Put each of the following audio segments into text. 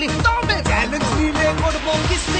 लिफ्टों में बैलेंस भी ले और वो किसने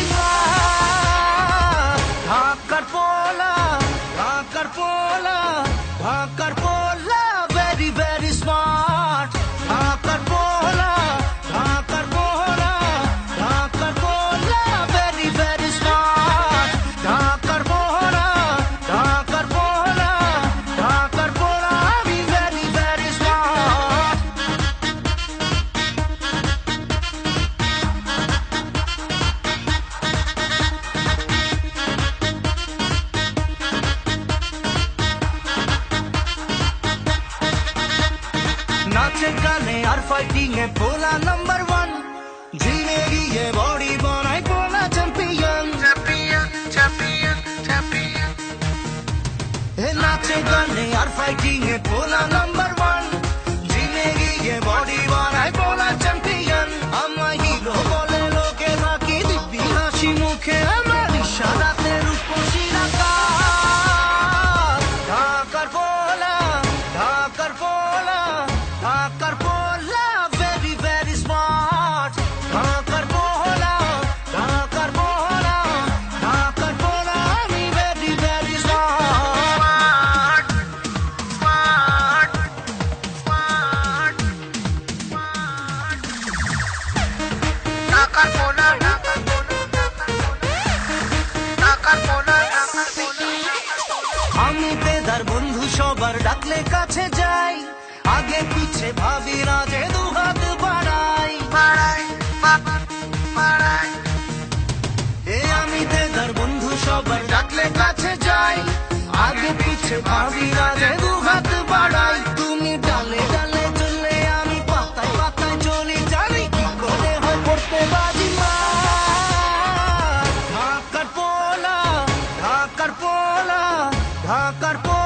गाने आर फाइटिंग है बोला नंबर वन ज़िंदगी ये बॉडी बनाई बोला चैंपियन चैंपियन चैंपियन चैंपियन नाचे गाने आर फाइटिंग है बोला नंबर ডাকলে কাছে যাই। আগে পিছে ভাবি না যে দুহাত বাড়াই। এ আমি দেদার বন্ধু সবাই ডাকলে কাছে যাই। আগে পিছে ভাবি না দুহাত বাড়াই। তুমি ডালে ডালে চললে আমি পাতায় পাতায় চলি জানি কি করে হয় পড়তে বাজি মা? ঢাকার পোলা ঢাকার পোলা ঢাকার পোলা